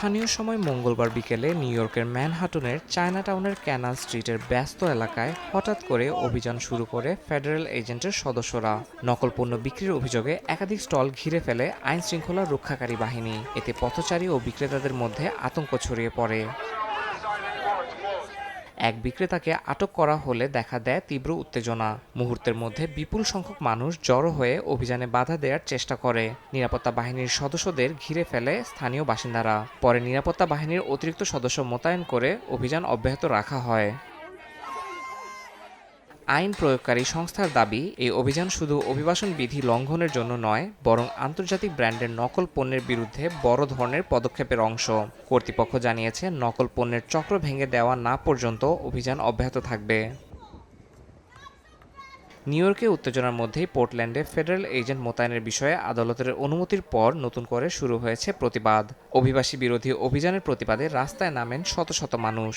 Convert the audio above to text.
স্থানীয় সময় মঙ্গলবার বিকেলে নিউ ইয়র্কের ম্যানহাটনের চায়নাটাউনের ক্যানাল স্ট্রিটের ব্যস্ত এলাকায় হঠাৎ করে অভিযান শুরু করে ফেডারেল এজেন্টের সদস্যরা। নকল পণ্য বিক্রির অভিযোগে একাধিক স্টল ঘিরে ফেলে আইন শৃঙ্খলা রক্ষাকারী বাহিনী। এতে পথচারী ও বিক্রেতাদের মধ্যে আতঙ্ক ছড়িয়ে পড়ে। এক বিক্রেতাকে আটক করা হলে দেখা দেয় তীব্র উত্তেজনা। মুহূর্তের মধ্যে বিপুল সংখ্যক মানুষ জড়ো হয়ে অভিযানে বাধা দেওয়ার চেষ্টা করে। নিরাপত্তা বাহিনীর সদস্যদের ঘিরে ফেলে স্থানীয় বাসিন্দারা। পরে নিরাপত্তা বাহিনীর অতিরিক্ত সদস্য মোতায়েন করে অভিযান অব্যাহত রাখা হয়। আইন প্রয়োগকারী সংস্থার দাবি, এই অভিযান শুধু অভিবাসন বিধি লঙ্ঘনের জন্য নয়, বরং আন্তর্জাতিক ব্র্যান্ডের নকল পণ্যের বিরুদ্ধে বড় ধরনের পদক্ষেপের অংশ। কর্তৃপক্ষ জানিয়েছে, নকল পণ্যের চক্র ভেঙে দেওয়া না পর্যন্ত অভিযান অব্যাহত থাকবে। নিউ ইয়র্কে উত্তেজনার মধ্যেই পোর্টল্যান্ডে ফেডারেল এজেন্ট মোতায়েনের বিষয়ে আদালতের অনুমতির পর নতুন করে শুরু হয়েছে প্রতিবাদ। অভিবাসী বিরোধী অভিযানের প্রতিবাদে রাস্তায় নামেন শত শত মানুষ।